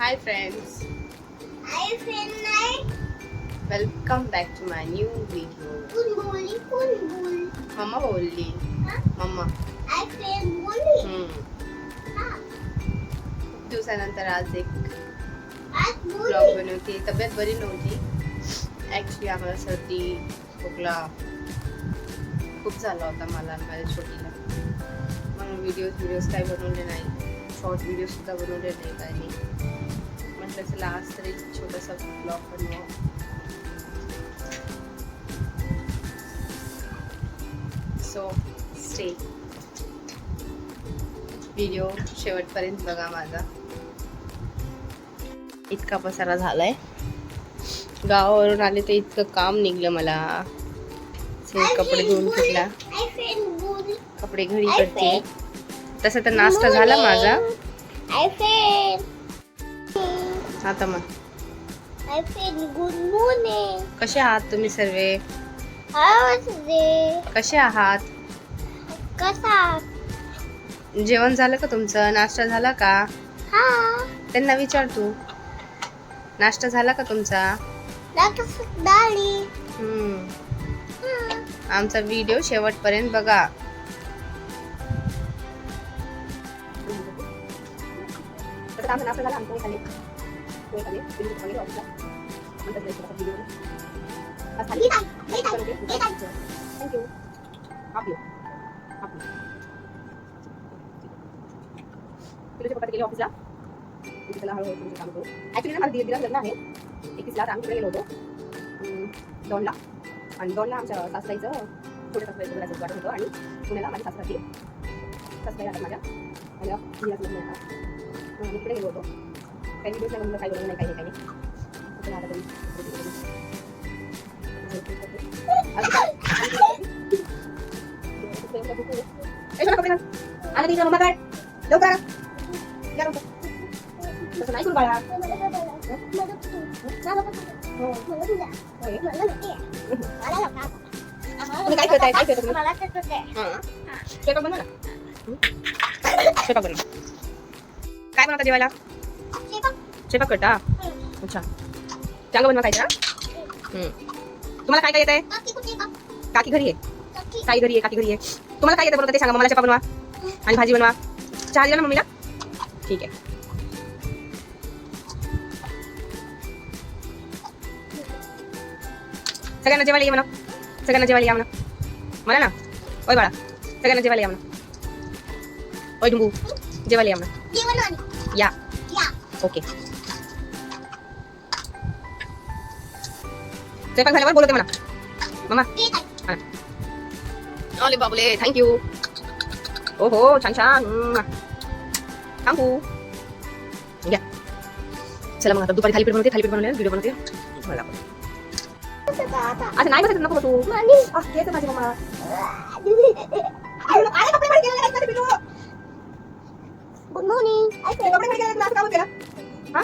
Hi friends feel like welcome back to my new video mumma बोलली. हा? Mumma I feel bully. हम्म. हा. खूप दिवसानंतर आज एक ब्लॉग. बनवते. तब्येत बरी नव्हती. ॲक्च्युली आम्हाला सर्दी खोकला खूप झाला होता मला माझ्या छोटीला म्हणून व्हिडिओज व्हिडिओज काही बनवले नाही. शॉर्ट व्हिडिओ सुद्धा बनवले नाही काही नाही म्हटलं चला आज तरी छोटासा ब्लॉग बनवा. सो स्टे व्हिडिओ शेवटपर्यंत बघा माझा. इतका पसारा झालाय. गावावरून आले तर इतकं काम निघलं मला. कपडे धुवून bully. कपडे घरी करते तसं तर नाश्ता झाला माझा. आता मग. I feel good morning. कसे आहात तुम्ही सर्वे? कसे आहात? कसा? जेवण झालं का तुमचं? नाश्ता झाला का? हा. त्यांना विचार तू. नाश्ता झाला का तुमचा. हा. आमचा व्हिडिओ शेवटपर्यंत बघा. आहे, ठीक आहे. तुझ्या पप्पा गेले ऑफिसला इथे त्याला हळूहळू तुमचं काम करू ॲक्च्युली ना मला दीड दिवस लग्न आहे एकवीसला तर आम्ही तिकडे गेलो होतो दोनला आणि दोनला आमच्या सासराईचं छोट्या सासराईचं घराचं वाटत होतं आणि पुण्याला माझ्या सासराची सासराई राहतात माझ्या माझ्या लग्न तिकडे गेलो होतो काही दिवस नाही म्हणलं काही बनवलं नाही काही नाही काही नाही चला आता तरी ए, सोना, कपडे घाल. आलं तिच्या मम्मा काय लवकर आला. या लवकर. तसं नाही करू बाळा हो. होय. तुम्ही काय करताय काय करता तुम्ही मला तर तुझे. हां. स्वयंपाक बनवा ना हं? स्वयंपाक बनवा काय बनवता जेवायला शेपा. स्वयंपाक करता अच्छा. चांगलं बनवा काय. तुम्हाला काय काय येत आहे काकी घरी आहे. ताई घरी आहे काकी घरी आहे. तुम्हाला काय येतं बनवता ते सांगा. मला चपा बनवा आणि भाजी बनवा. चहा दिला ना मम्मीला? ठीक आहे. सगळ्यांना जेवायला ये म्हणा. सगळ्यांना जेवायला या म्हणा. म्हणा ना. ओय बाळा. सगळ्यांना जेवायला या म्हणा. ओय डुंगू. जेवायला या म्हणा. जेवण आणि. या. या. ओके. स्वयंपाक झाल्यावर बोलवते म्हणा मम्मा ठीक आहे. अरे बाबले थँक्यू ओ हो छान छान थँक्यू घ्या चला मग आता दुपारी थालीपीठ बनवते थालीपीठ बनवले व्हिडिओ बनवते मला पण. आता. आता नाही बसायचं नको तू मामी. आ, येते माझी मम्मा अरे कपडे घडी गेले नाही पिलू गुड मॉर्निंग I ते feel कपडे घडी गेले असं का केलं हा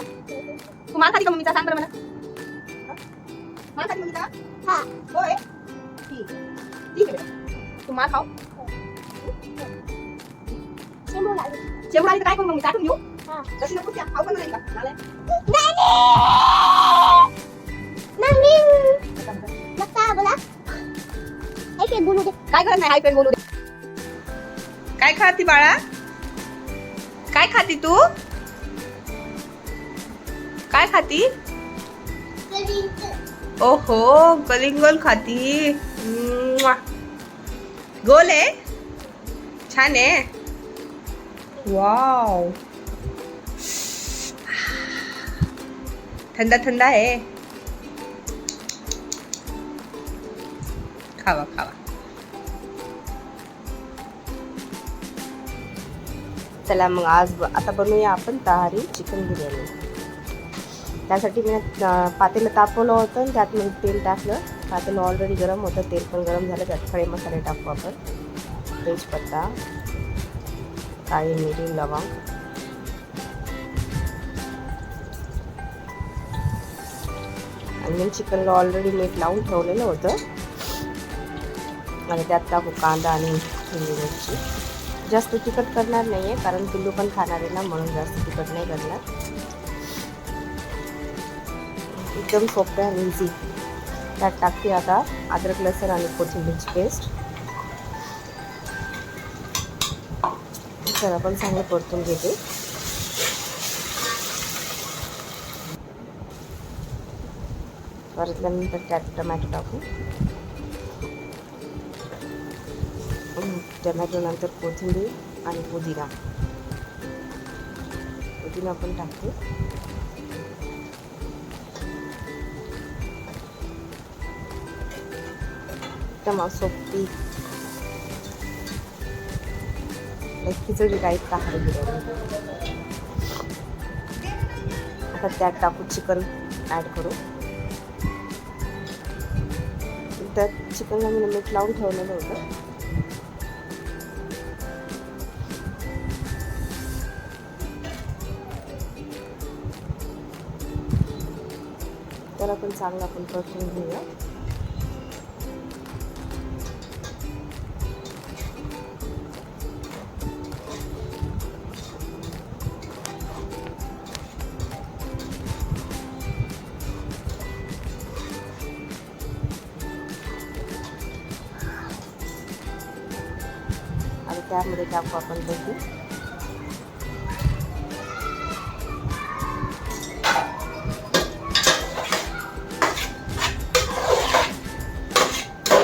तू मान खाती का मम्मीचा सांग बरं मला हा? हा. होय. ठीक आहे. ठीक आहे. बेटा तू मान खाऊ आली. आली तर काय करू मग मी? काटून घेऊ हा. कशी नको त्या. खाऊ पण नाही का? मला. काय करत नाही? हाय पेन बोलू दे. काय खाती बाळा? काय खाती तू? काय खाती? ओहो गोल खाती. गोल आहे. छान आहे. वाव. थंडा थंड आहे. खावा खावा. चला मग आज ब- आता बनवूया आपण तहारी चिकन बिर्याणी. त्यासाठी मी पातेलं तापवलं होतं आणि त्यात मी तेल टाकलं. पातेलं ऑलरेडी गरम होतं तेल पण गरम झालं. त्यात खडे मसाले टाकू आपण. तेजपत्ता काळी मिरी लवंग. आणि मी चिकनला ऑलरेडी मीठ लावून ठेवलेलं होतं. आणि त्यात टाकू कांदा आणि हिरवी मिरची. जास्त तिखट करणार नाही आहे कारण पिल्लू पण खाणार आहे ना म्हणून जास्त तिखट नाही करणार. एकदम सोपं आणि इझी त्यात टाकते आता अद्रक लसूण आणि कोथिंबीरची पेस्ट तर पण चांगलं परतून घेते. परतल्यानंतर त्यात टमॅटो टाकू. हम्म, टमॅटो नंतर कोथिंबीर आणि पुदिना. पुदिना पण टाकते. एकदम सोपी एक खिचडी टाईप टाकली बिर्याणी आता त्यात टाकू चिकन ॲड करू त्यात चिकनला मी मीठ लावून ठेवलेलं होतं त्याला पण चांगला आपण परतून घेऊया त्यामध्ये टाकू आपण बघू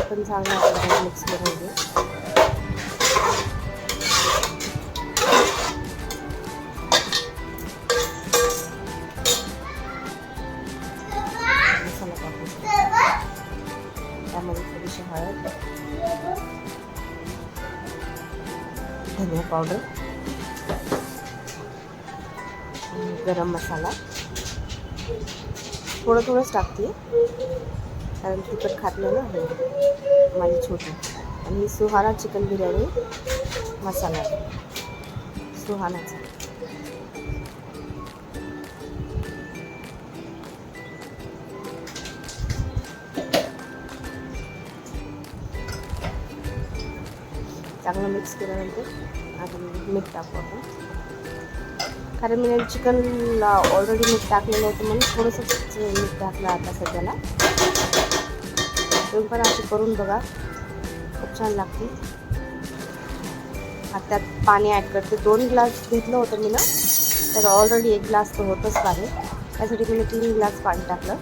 पण चांगलं आपण मिक्स करून घेऊ. धनिया पावडर गरम मसाला. थोडं थोडंच टाकते. कारण तिखट खात नाही ना हो. माझी छोटी. आणि सुहाना चिकन बिर्याणी मसाला सुहानाचा. चांगलं मिक्स केल्यानंतर आपण मीठ टाकू आपण. कारण मी चिकनला ऑलरेडी मीठ टाकलेलं होतं म्हणून थोडंसं मीठ टाकलं आता सध्याला. तुम्ही पण अशी करून बघा. खूप छान लागते. आता त्यात पाणी ॲड करते. दोन ग्लास घेतलं होतं मी ना तर ऑलरेडी एक ग्लास तर होतच पाणी त्यासाठी मी तीन ग्लास पाणी टाकलं.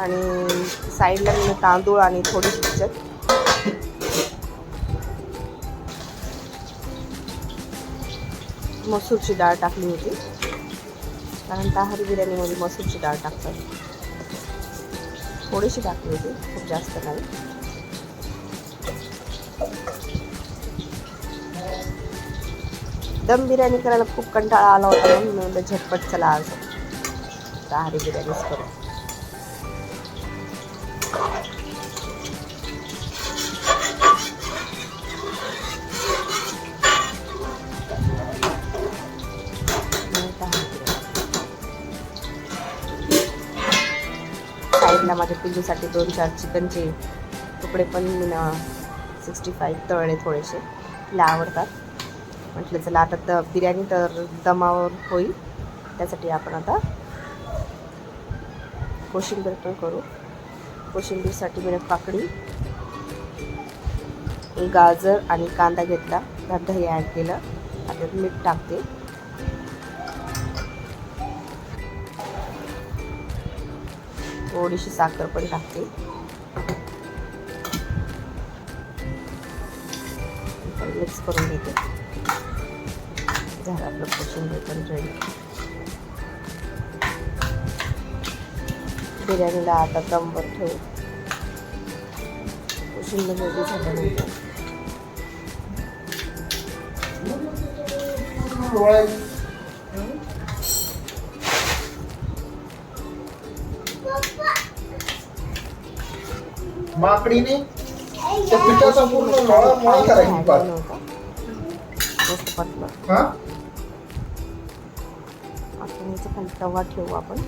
आणि साईडला मी तांदूळ आणि थोडीशी तिच्यात मसूरची डाळ टाकली होती. कारण ताहारी बिर्याणीमध्ये मसूरची डाळ टाकतात. थोडीशी टाकली होती खूप जास्त नाही. दम बिर्याणी करायला खूप कंटाळा आला होता म्हणून झटपट चला आज ताहारी बिर्याणीच करू. साईडला माझ्या पिल्लूसाठी दोन चार चिकनचे तुकडे पण मी ना सिक्स्टी फाईव्ह तळले थोडेसे. तिला आवडतात. म्हटलं चला आता द बिर्याणी तर दमावर होईल. त्यासाठी आपण आता कोशिंबीर पण करू. कोशिंबीरसाठी मी काकडी गाजर आणि कांदा घेतला. त्यात दही ॲड केलं. आता मीठ टाकते. थोडीशी साखर पण टाकते. मिक्स करून घेते. झालं आपलं कोशिंबीर पण रेडी बिर्याणीला आता दमवर ठेवू कोशिंबीर रेडी झाल्यानंतर माकडीने पिठाचा पूर्ण लोळा मोळा करायची पार मस्त पटलं. आपण याचा खाली तवा ठेवू आपण.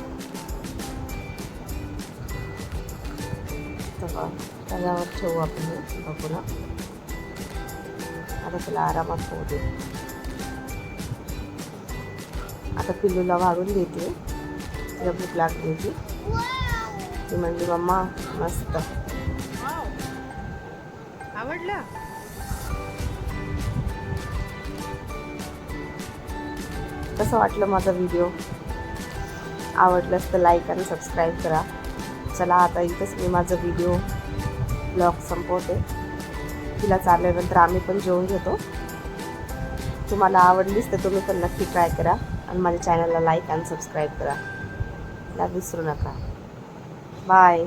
का त्याच्यावर ठेवू आपण हे बघू ना आता त्याला आरामात होऊ दे. आता पिल्लूला वाढून देते. तिला भूक लागली होती. ती म्हणली मम्मा मस्त. आवडला? कसं वाटलं माझा व्हिडिओ? आवडलंच तर लाईक आणि सबस्क्राईब करा. चला आता इथंच मी माझं व्हिडिओ ब्लॉग संपवते. तिला चालल्यानंतर आम्ही पण जेवून घेतो. तुम्हाला आवडलीच तर तुम्ही पण नक्की ट्राय करा आणि माझ्या चॅनलला लाईक आणि सबस्क्राईब करा. ला विसरू नका. बाय